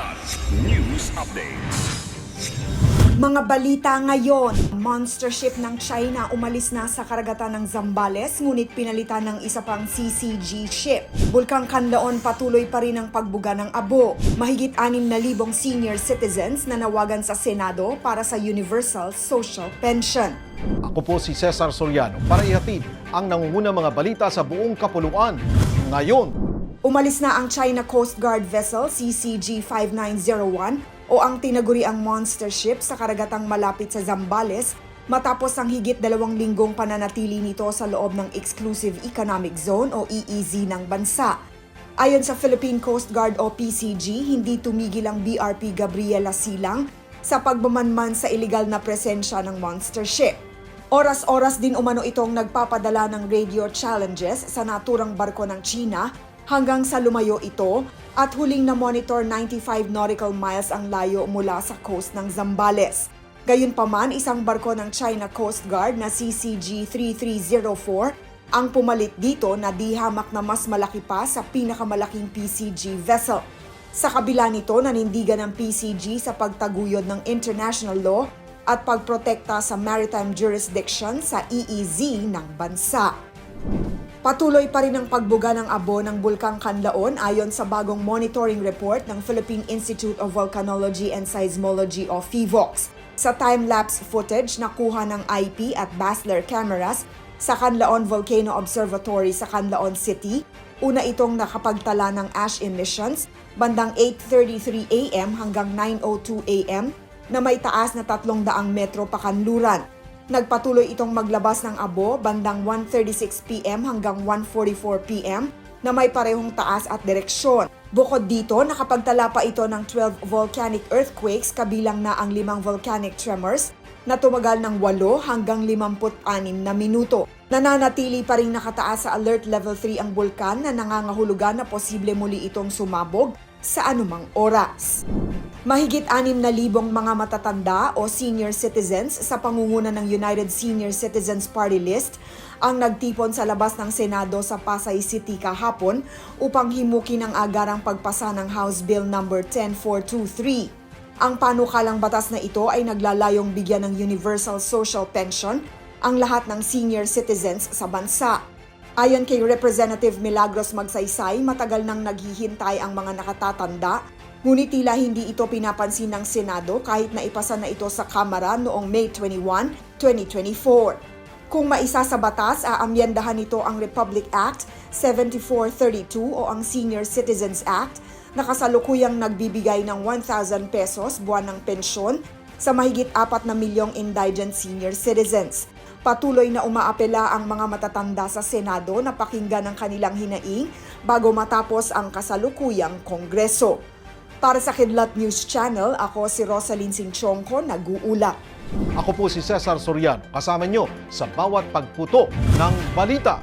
Kilat News Updates. Mga balita ngayon, monster ship ng China umalis na sa karagatan ng Zambales ngunit pinalitan ng isa pang CCG ship. Bulkang Kanlaon patuloy pa rin ang pagbuga ng abo. Mahigit 6,000 senior citizens na nawagan sa Senado para sa Universal Social Pension. Ako po si Cesar Soriano para ihatid ang nangungunang mga balita sa buong kapuluan. Ngayon, Umalis na ang China Coast Guard vessel CCG-5901 o ang tinaguriang monster ship sa karagatang malapit sa Zambales matapos ang higit dalawang linggong pananatili nito sa loob ng Exclusive Economic Zone o EEZ ng bansa. Ayon sa Philippine Coast Guard o PCG, hindi tumigil ang BRP Gabriela Silang sa pagbamanman sa iligal na presensya ng monster ship. Oras-oras din umano itong nagpapadala ng radio challenges sa naturang barko ng China hanggang sa lumayo ito at huling na monitor 95 nautical miles ang layo mula sa coast ng Zambales. Gayunpaman, isang barko ng China Coast Guard na CCG-3304 ang pumalit dito na di hamak na mas malaki pa sa pinakamalaking PCG vessel. Sa kabila nito, nanindigan ng PCG sa pagtaguyod ng international law at pagprotekta sa maritime jurisdiction sa EEZ ng bansa. Patuloy pa rin ang pagbuga ng abo ng Bulkang Kanlaon ayon sa bagong monitoring report ng Philippine Institute of Volcanology and Seismology o PHIVOX. Sa time-lapse footage na kuha ng IP at Basler cameras sa Kanlaon Volcano Observatory sa Kanlaon City, una itong nakapagtala ng ash emissions bandang 8.33 a.m. hanggang 9.02 a.m. na may taas na 300 metro pakanluran. Nagpatuloy itong maglabas ng abo bandang 1.36 p.m. hanggang 1.44 p.m. na may parehong taas at direksyon. Bukod dito, nakapagtala pa ito ng 12 volcanic earthquakes kabilang na ang limang volcanic tremors na tumagal ng 8 hanggang 56 na minuto. Nananatili pa rin nakataas sa Alert Level 3 ang bulkan na nangangahulugan na posible muli itong sumabog sa anumang oras. Mahigit 6,000 mga matatanda o senior citizens sa pangunguna ng United Senior Citizens Party List ang nagtipon sa labas ng Senado sa Pasay City kahapon upang himukin ang agarang pagpasa ng House Bill No. 10423. Ang panukalang batas na ito ay naglalayong bigyan ng Universal Social Pension ang lahat ng senior citizens sa bansa. Ayon kay Representative Milagros Magsaysay, matagal nang naghihintay ang mga nakatatanda, ngunit tila hindi ito pinapansin ng Senado kahit na ipasa na ito sa Kamara noong May 21, 2024. Kung maisa sa batas, aamyendahan nito ang Republic Act 7432 o ang Senior Citizens Act na kasalukuyang nagbibigay ng 1,000 pesos buwan ng pensyon sa mahigit 4 na milyong indigent senior citizens. Patuloy na umaapela ang mga matatanda sa Senado na pakinggan ang kanilang hinaing bago matapos ang kasalukuyang kongreso. Para sa Kidlat News Channel, ako si Rosalyn Sinchonko, nag-uula. ako po si Cesar Soriano kasama nyo sa bawat pagputo ng balita.